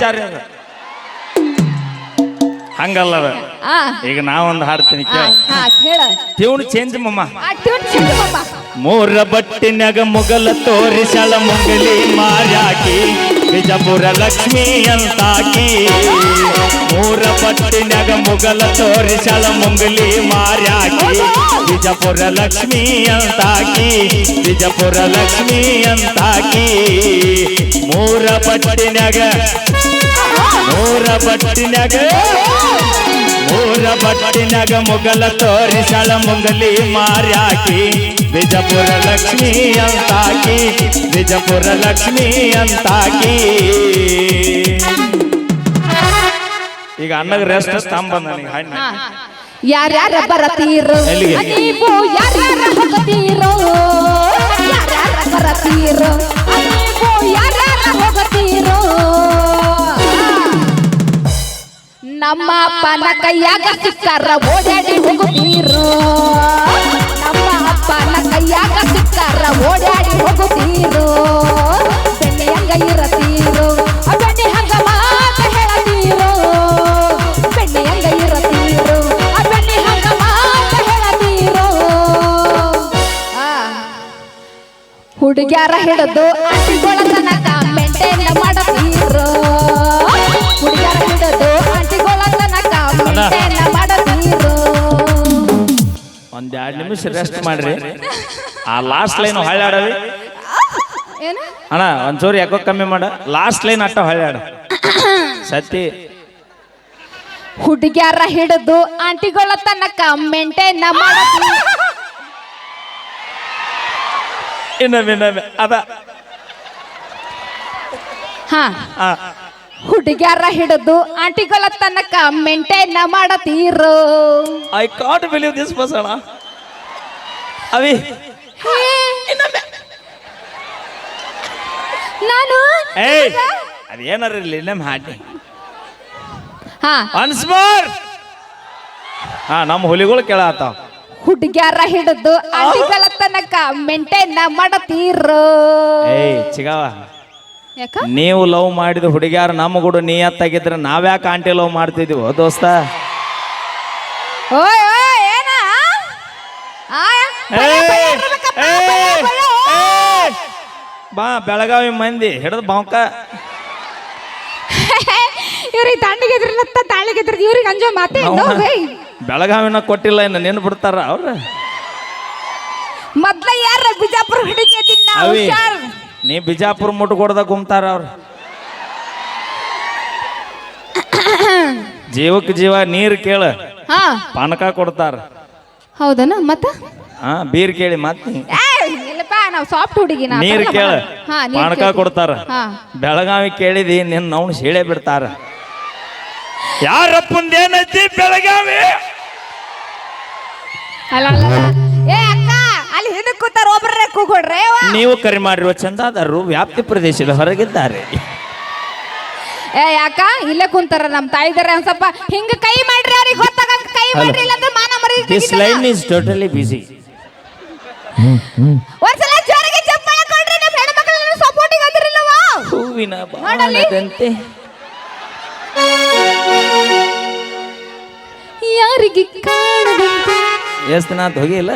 ಹೆಚ್ಚಾರ. ಹಂಗಲ್ಲ ಅದು. ಈಗ ನಾವೊಂದು ಹಾಡ್ತೀನಿ ಟ್ಯೂನ್ ಚೇಂಜ್ ಮಮ್ಮ. ಮೂರ ಬಟ್ಟಿನಾಗ ಮುಗಲ ತೋರಿಸಳ ಮುಂಗಲಿ ಮಾರ್ಯಾಕಿ ಬಿಜಾಪುರ ಲಕ್ಷ್ಮಿ ಅಂತಾಕಿ. ಮೂರ ಬಟ್ಟಿನಾಗ ಮುಗಲ ತೋರಿಸಳ ಮುಂಗಲಿ ಮಾರ್ಯಾಕಿ ಬಿಜಾಪುರ ಲಕ್ಷ್ಮಿ ಅಂತಾಕಿ ಬಿಜಾಪುರ ಲಕ್ಷ್ಮಿ ಅಂತಾಕಿ. ಮೂರ ಬಟ್ಟಿನ್ಯಾಗ ಮೂರ ಬಟ್ಟಿನಾಗ ಮೂರ ಬಟ್ಟಿನಾಗ ಮುಗಲ ತೋರಿಸಳ ಮುಂಗಲಿ ಮಾರ್ಯಾಕಿ ಬಿಜಪುರ ಲಕ್ಷ್ಮಿ ಅಂತಾಕಿ ಬಿಜಪುರ ಲಕ್ಷ್ಮಿ ಅಂತಾಕಿ ಈಗ ಅನ್ನಗ ರೆಸ್ಟ್ ಸ್ತಂಭ ನನಗೆ ಹಣ್ಣು. ಯಾರ್ಯಾರ ಬರತೀರೋ? ನೀವು ಯಾರ್ಯಾರ ಹೋಗತೀರೋ ಯಾರ್ಯಾರ ಬರತೀರೋ ನಮ್ಮ ಅಪ್ಪನ ಕೈಯಾಗ ಸಿಕ್ಕಾರ. ಓಡಾಡಿ ಹೋಗುತ್ತೀರೋ ನಮ್ಮ ಅಪ್ಪನ ಕೈಯಾಗ ಸಿಕ್ಕಾರ. ಓಡಾಡಿ ಹಂಗ ಆ ಬೆಣ್ಣೆ ಹಂಗ ಹಂಗ ಇರತೀರೋ. ಬೆಣ್ಣೆ ಹಂಗ ಹುಡುಗ್ಯಾರ ಹಿಡಿದು ಆಂಟಿಗಳ ತನಕ ಮೇಂಟೈನ್ ಒಂದ್ ಎರಡ್ ನಿಮಿಷ ರೆಸ್ಟ್ ಮಾಡ್ರಿ. ಆ ಲಾಸ್ಟ್ ಲೈನ್ ಹೊಳ್ಳಾಡವಿ ಏನು? ಅಣ್ಣ ಒಂಚೂರು ಯಾಕೋ ಕಮ್ಮಿ ಮಾಡ. ಲಾಸ್ಟ್ ಲೈನ್ ಅಟ್ಟ ಹೊಳ್ಳಾಡ ಸತಿ. ಹುಡುಗ್ಯಾರ ಹಿಡಿದು ಆಂಟಿಗಳ ತನಕ ಮೇಂಟೈನ್ ಮಾಡತೀರೋ ಇನ್ನೊಮ್ಮೆ ಇನ್ನೊಮ್ಮೆ. ಅದ. ಹಾ. ಆ, ಹುಡುಗ್ಯಾರ ಹಿಡಿದು ಆಂಟಿಗಳ ತನಕ maintain ಮಾಡತೀರು. I can't believe this person ಅವಿ. ನಾನು. ಏಯ್ ಅದೇನಾರ ಇರಲಿ ನಮ್ಮ ಹಾಟಿ ಹಾ. ಒನ್ಸ್ ಮೋರ್ ಹಾ ನಮ್ಮ ಹುಲಿಗಳು ಕೇಳತ್ತಾವ ಹುಡುಗ್ಯಾರ ಹಿಡಿದು ಆಂಟಿಗಳ ತನಕ ಮೇಂಟೈನ್ ಮಾಡತೀರು. ಏ ಚಿಗಾವ. ಯಾಕ? ನೀವು ಲವ್ ಮಾಡಿದ ಹುಡುಗ್ಯಾರ ನಮ್ಮ ಕೂಡ ನೀಯತ್ತಾಗಿದ್ರೆ ನಾವ್ಯಾಕೆ ಆಂಟಿ ಲವ್ ಮಾಡ್ತಿದೀವೋ? ದೋಸ್ತ. ಓಯ್ ಓಯ್ ಏನ? ಆ? ಭಯ, ಭಯ ಏಯ್, ಇರ್ಬೇಕಪ್ಪ, ಭಯ, ಭಯ. ಏಯ್. ಬಾ ಬೆಳಗಾವಿ ಮಂದಿ ಹಿಡಿದು ಬಾಂಕ ಇವ್ರಿಗೆ ದಾಂಡಿಗೆ ಎದ್ರಲತ್ತ ತಾಳಿಗೆ ಎದ್ರದ್ ಇವ್ರಿಗೆ ಅಂಜೋ ಮಾತೆ ಇಲ್ಲ ಬೈ ಬೆಳಗಾವಿನ ಕೊಟ್ಟಿಲ್ಲ ಇನ್ನು ನಿನ್ ಬಿಡ್ತಾರ ಅವ್ರ? ಮೊದ್ಲ ಯಾರ ಬಿಜಾಪುರ ಹುಡುಗಿ ಅದಿನ್ನ ಅವಿ. ಹುಷಾರ್. ನೀ ಬಿಜಾಪುರ ಮುಟ್ಕೊಡ್ದ ಗುಮ್ತಾರ ಅವ್ರು. ಜೀವಕ್ಕೆ ಜೀವ ನೀರ್ ಕೇಳ. ಹಾ. ಪಾನಕ ಕೊಡ್ತಾರ. ಹೌದನ? ಮತ್ತ? ಹಾ ಬೀರ್ ಕೇಳಿ ಮತ್ ನೀ. ಏಯ್, ಇಲ್ಲಪ್ಪ ನಾವು ಸಾಫ್ಟ್ ಹುಡುಗಿ ನೀರ್ ಕೇಳ. ಹಾ ನೀರ್ ಪಾನಕ ಕೊಡ್ತಾರ. ಹಾ. ಬೆಳಗಾವಿ ಕೇಳಿದಿ ನಿನ್ನ ಅವ್ನು ಸೀಳೆ ಬಿಡ್ತಾರ. ಯಾರಪ್ಪಂದೇನೈತಿ ಬೆಳಗಾವಿ? ಅಲ್ಲ. ಅಲ್ಲಿ ಹಿಂದಕ್ಕೆ ಕೂತಾರ ಒಬ್ಬರೇ ಕೂಗೊಡ್ರೆ ನೀವು ಕರೆ ಮಾಡಿರುವ ಚಂದಾದಾರರು ವ್ಯಾಪ್ತಿ ಪ್ರದೇಶದ ಹೊರಗಿದ್ದಾರೆ. ಏ ಯಾಕ? ಇಲ್ಲೇ ಕುಂತಾರ ನಮ್ಮ ತಾಯಿದಾರೆ ಒಂದ್ ಸ್ವಲ್ಪ ಹಿಂಗ ಕೈ ಮಾಡ್ರಿ ಅವ್ರಿಗೆ ಗೊತ್ತಾಗಂಗ ಕೈ ಮಾಡ್ರಿ ಇಲ್ಲಾಂದ್ರೆ ಮಾನ ಮರಿ this line is totally busy ಒಂದ್ಸಲ ಜೋರಿಗೆ ಚಪ್ಪಾಳೆ ಕೊಡ್ರಿ ನಮ್ಮ ಹೆಣ್ಮಕ್ಳನ್ನ ಸಪೋರ್ಟಿಗೆ ಅಂದಿರಲ್ಲವಾ ಹೂವಿನ ನೋಡಲ್ಲಿ. ಬಾಣದಂತೆ. ಯಾರಿಗೆ ಕಾಣದಂತೆ? ಎಷ್ಟು ದಿನ ಆತು ಹೋಗಿಲ್ಲ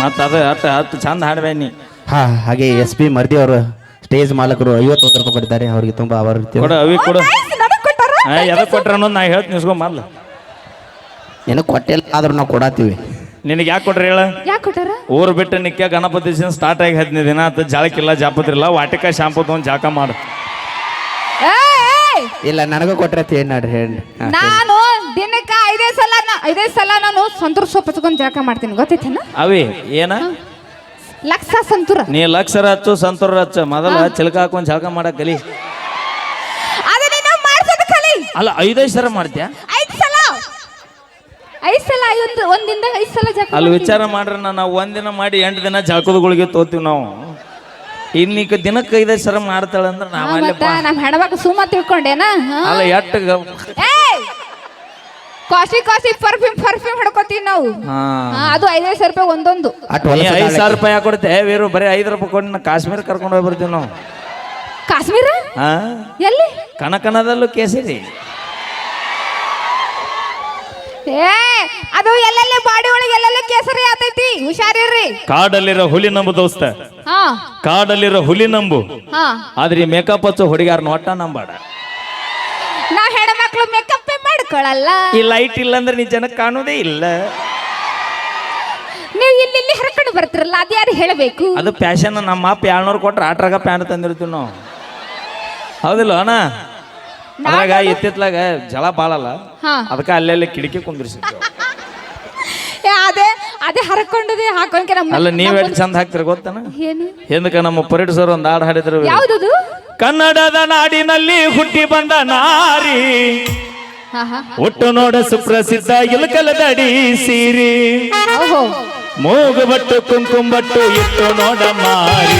ಮತ್ತ ಅದು ಹತ್ತು ಹತ್ತು ಚಂದ ಹಾಡ್ಬೇನಿ ಹಾ ಹಾಗೆ ಎಸ್ ಪಿ ಮರ್ದಿ ಅವರು ಸ್ಟೇಜ್ ಮಾಲಕರು ಐವತ್ತು ರೂಪಾಯಿ ಕೊಟ್ಟಿದ್ದಾರೆ ಅವರಿಗೆ ತುಂಬಾ ಆಭಾರ ಕೊಡು ಅವಿ ಕೊಡು. ಎದಕ್ಕೆ ಕೊಟ್ರ ಅನ್ನೋದು ನಾ ಹೇಳ್ತೀನಿ ನಿಸ್ಕೊಂಡ್ ಮೊದ್ಲು. ಕೊಟ್ಟಿಲ್ಲ ಆದ್ರೂ ನಾವು ಕೊಡಾತೀವಿ ನಿನಗೆ ಯಾಕೆ ಕೊಟ್ರಿ ಹೇಳ? ಯಾಕೆ ಕೊಟ್ಟಾರ? ಊರು ಬಿಟ್ಟು ನಿಕ್ಕ ಗಣಪತಿ ಸ್ಟಾರ್ಟ್ ಆಗಿ ಹದಿನೈದು ದಿನ ಅಥವಾ ಜಾಳಕ್ಕಿಲ್ಲ ಜಾಪತ್ರಿಲ್ಲ ವಾಟಿಕ ಶಾಂಪು ತೊಗೊಂಡು ಜಾಕ ಮಾಡು. ಇಲ್ಲ ನನಗೂ ಕೊಟ್ರೆ ತಿನ್ನಾಡ್ರಿ ನೋಡ್ರಿ ಹೇಳಿ ನಾನು ದಿನಕ್ಕೆ ಐದೇ ಸಲ ನಾ- ಐದೇ ಸಲ ನಾನು ಸಂತೂರ್ ಸೊಪ್ಪು ಹಚ್ಕೊಂಡು ಜಳಕ ಮಾಡ್ತೀನಿ ಗೊತ್ತೈತೇನ? ಅವಿ ಏನ? ಲಕ್ಷ ಸಂತೂರ. ನೀ ಲಕ್ಷರ ಹಚ್ಚು ಸಂತೂರ ಹಚ್ಚು ಮೊದಲ ಚಿಲಕ ಹಾಕೊಂಡು ಜಳಕ ಮಾಡಕ್ ಕಲಿ. ಅದ ನೀನು ಮಾಡ್ಸೋದು ಕಲಿ. ಅಲ್ಲ ಐದೈದು ಸರ ಮಾಡ್ತೀಯ? ಐದ್ ಸಲ. ಐದ್ ಸಲ ಒಂದು ದಿನದಾಗ ಐದ್ ಸಲ ಜಳಕ ಅಲ್ಲಿ ಮಾಡ್ತೀನಿ. ವಿಚಾರ ನಾ ನಾವು ಒಂದಿನ ಮಾಡಿ ಎಂಟು ದಿನ ಜಾಕದ ಗುಳಿಗೆ ತೋತೀವಿ ನಾವು. ಇನ್ನೀಗ ದಿನಕ್ಕೆ ಐದೈದು ಸರ ಮಾಡ್ತಾಳೆ ಅಂದ್ರೆ ನಾವು ನಾವಲ್ಲೇ ಮತ್ತ ನಮ್ಮ ಹೆಣ್ಮಕ್ಳು ಸುಮ್ಮ ತಿಳ್ಕೊಂಡೇನಾ? ಅಲ್ಲ ಎಟ್ಟು ಏಯ್! ಕಾಸ್ಟ್ಲಿ ಕಾಸ್ಟ್ಲಿ ಪರ್ಫ್ಯೂಮ್ ಪರ್ಫ್ಯೂಮ್ ಹೊಡ್ಕೋತೀವಿ ನಾವು. ಹಾ. ಹಾ, ಅದು ಐದೈದು ಸಾವಿರ ರೂಪಾಯಿ ಒಂದೊಂದು. ಅಟ್ ನೀ ಹೊಲಸು ಐದು ಸಾವಿರ. ರೂಪಾಯಿ ಹಾಕೊಡುತ್ತೆ. ವೀರು ಬರೀ ಐದು ರೂಪಾಯಿ ಕೊಟ್ಟು ನಾ ಕಾಶ್ಮೀರ ಕರ್ಕೊಂಡು ಹೋಗಿ ಬರ್ತೀವಿ ನಾವು. ಕಾಶ್ಮೀರ? ಹಾ? ಎಲ್ಲಿ? ಕಣಕನದಲ್ಲೂ ಕೇಸರಿ. ಏ ಅದು ಎಲ್ಲೆಲ್ಲಿ ಬಾಡಿ ಒಳಗೆ ಎಲ್ಲೆಲ್ಲಿ ಕೇಸರಿ ಆತೈತಿ? ಹುಷಾರಿರ್ರಿ. ಕಾಡಲ್ಲಿರೋ ಹುಲಿ ನಂಬು ದೋಸ್ತ. ಹಾ. ಕಾಡಲ್ಲಿರೋ ಹುಲಿ ನಂಬು. ಹಾ. ಆದ್ರೆ ಈ ಮೇಕಪ್ ಹಚ್ಚೋ ಹುಡುಗಾರನ ಒಟ್ಟ ನಂಬಾಡ. ನಾ ಹೆಣ್ಮಕ್ಳು ಮೇಕಪ್ ಮಾಡ್ಕೊಳಲ್ಲ. ಈ ಲೈಟ್ ಇಲ್ಲ ಅಂದ್ರೆ ನೀ ಜನಕ್ಕೆ ಕಾಣೋದೇ ಇಲ್ಲ. ನೀವು ಇಲ್ಲಿ ಇಲ್ಲಿ ಹರ್ಕೊಂಡು ಬರ್ತಿರಲ್ಲ ಅದ್ ಯಾರು ಹೇಳಬೇಕು? ಅದು ಪ್ಯಾಶನ್ ನಮ್ಮ ಅಪ್ಪ ಏಳ್ನೂರು ಕೊಟ್ರೆ ಆಟ್ರಾಗ ಪ್ಯಾನ್ ತಂದಿರ್ತೀವಿ ನಾವು. ಹೌದಿಲ್ಲ ಅಣ್ಣ? ಅದ್ರಾಗ ಎತ್ತಿತ್ಲಾಗ ಜಲ ಬಾಳಲ್ಲ. ಹಾ. ಅದಕ್ಕೆ ಅಲ್ಲೆಲ್ಲ ಕಿಟಕಿ ಕುಂದಿರ್ಸಿದ್ವಿ ಏ, ಅದೇ ಅದೇ ಹರ್ಕೊಂಡದೆ ಹಾಕೊಂಡ್ಕೆ ನಮ್ಮ ಅಲ್ಲ ನೀವ್ ಎಷ್ಟು ಚಂದ ಹಾಕ್ತಿರ ಗೊತ್ತನ? ಏನು? ಹಿಂದಕ್ಕೆ ನಮ್ಮ ಪರೇಡ್ ಸರ್ ಒಂದು ಹಾಡು ಹಾಡಿದ್ರು. ಯಾವ್ದದು? ಕನ್ನಡದ ನಾಡಿನಲ್ಲಿ ಹುಟ್ಟಿ ಬಂದ ನಾರಿ. ಹಾ ಹಾ. ಒಟ್ಟು ನೋಡ ಸುಪ್ರಸಿದ್ಧ ಇಲಕಲದಡಿ ಸೀರಿ. ಓಹೋ. ಮೂಗುಬಟ್ಟು ಕುಂಕುಂಬಟ್ಟು ಇಟ್ಟು ನೋಡ ಮಾರಿ.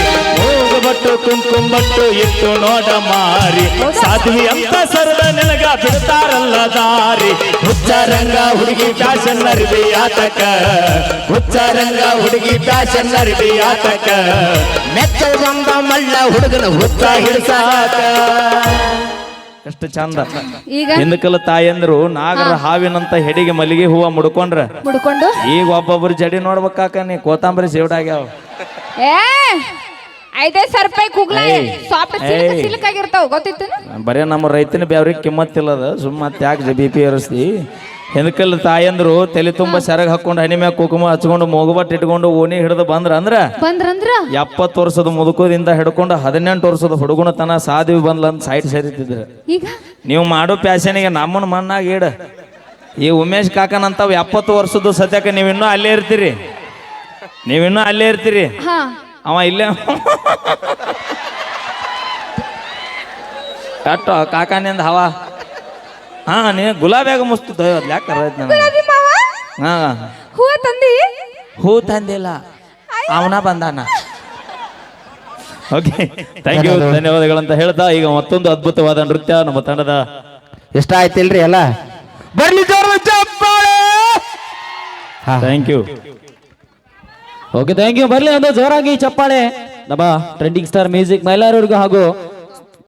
ಮೂಗುಬಟ್ಟು ಕುಂಕುಂಬಟ್ಟು ಇಟ್ಟು ನೋಡ ಮಾರಿ. ಸಾಧ್ವಿ ಅಂತ ಸರದ ನಿನಗ ಬಿಡ್ತಾರಲ್ಲ ದಾರಿ. ಹುಚ್ಚರಂಗ ಹುಡುಗಿ ಫ್ಯಾಷನ್ ಅರಿವಿ ಆತಕ. ಹುಚ್ಚರಂಗ ಹುಡುಗಿ ಫ್ಯಾಷನ್ ಅರಿವಿ ಆತಕ. ಮೆಚ್ಚ ಬಂದ ಮಳ್ಳ ಹುಡುಗನ ಹುಚ್ಚ ಹಿಡಿಸಾಕ. ಎಷ್ಟು ಚಂದ. ಈಗ? ಹಿಂದಕಲ್ಲ ತಾಯಂದ್ರು ನಾಗರ ಹಾವಿನಂತ ಹೆಡಿಗೆ ಮಲ್ಲಿಗೆ ಹೂವ ಮುಡ್ಕೊಂಡ್ರ. ಮುಡ್ಕೊಂಡು? ಈಗ ಒಬ್ಬೊಬ್ರು ಜಡಿ ನೋಡ್ಬೇಕಾಕ ನೀ ಕೋತಂಬರಿ ಸೇವ್ಡಾಗ್ಯಾವ. ಏ ಐದೈದು ಸಾವಿರ ರೂಪಾಯಿ ಕುಗ್ಲ? ಏಯ್. ಸಾಫ್ಟ್ ಸಿಲ್ಕ್ ಏಯ್. ಸಿಲ್ಕ್ ಆಗಿರ್ತಾವ ಗೊತ್ತಿತ್ತು ಬರೇ ನಮ್ಮ ರೈತನ ಬ್ಯಾವ್ರಿಗೆ ಅದ ಸುಮ್ಮ ಮತ್ತೆ ಯಾಕೆ ಬಿ ಪಿ ಏರಿಸ್ತಿ ಹಿಂದಕಲ್ ತಾಯಂದ್ರು ತಲೆ ತುಂಬ ಸೆರಗ್ ಹಾಕೊಂಡು ಹನಿ ಮ್ಯಾಗ ಕುಕುಮ ಹಚ್ಕೊಂಡು ಮೂಗುಬಟ್ಟು ಇಟ್ಕೊಂಡು ಓಣಿ ಹಿಡಿದು ಬಂದ್ರ ಅಂದ್ರ ಬಂದ್ರಂದ್ರ? ಎಪ್ಪತ್ತು ವರ್ಷದ ಮುದುಕೋದಿಂದ ಹಿಡ್ಕೊಂಡು ಹದಿನೆಂಟು ವರ್ಷದ ಹುಡುಗನ ತನ ಸಾಧಿವಿ ಬಂದ್ಲ ಅಂತ ಸೈಟ್ ಸೇರಿತಿದ್ರು ಈಗ? ನೀವು ಮಾಡೋ ಪ್ಯಾಶನಿಗೆ ನಮ್ಮನ್ನ ಮಣ್ಣಾಗ ಇಡ ಈ ಉಮೇಶ್ ಕಾಕನಂತಾವ್ ಎಪ್ಪತ್ತು ವರ್ಷದ ಸದ್ಯಕ್ಕೆ ನೀವಿನ್ನೂ ಅಲ್ಲೇ ಇರ್ತೀರಿ. ನೀವಿನ್ನೂ ಅಲ್ಲೇ ಇರ್ತೀರಿ. ಹಾ. ಅವ ಇಲ್ಲೇ ಕಟ್ಟ ಕಾಕಾನಿಂದ ಹವಾ. ಹಾ ನೀ ಗುಲಾಬ್ಯಾಗ ಮಸ್ತ್ ಅದ್ ಯಾಕೆ ನನಗೆ? ಗುಲಾಬಿ ಮಾವ? ಹಾ. ಹೂವ ತಂದಿ? ಹೂ ತಂದಿಲ್ಲ. ಅವನ ಬಂದಾನ. ಓಕೆ. ಥ್ಯಾಂಕ್ ಯು ಧನ್ಯವಾದಗಳು. ಅಂತ ಹೇಳ್ತಾ ಈಗ ಮತ್ತೊಂದು ಅದ್ಭುತವಾದ ನೃತ್ಯ ನಮ್ಮ ತಂಡದ. ಇಷ್ಟ ಆಯ್ತಿಲ್ರಿ ಎಲ್ಲ? ಬರ್ಲಿ ಜೋರ ಚಪ್ಪಾಳೆ ಹಾ. Thank you okay thank you ಬರ್ಲಿ ಒಂದು ಜೋರಾಗಿ ಚಪ್ಪಾಳೆ. ನಮ್ಮ ಟ್ರೆಂಡಿಂಗ್ ಸ್ಟಾರ್ ಮ್ಯೂಸಿಕ್ ಮೈಲಾರವ್ರಿಗೂ ಹಾಗೂ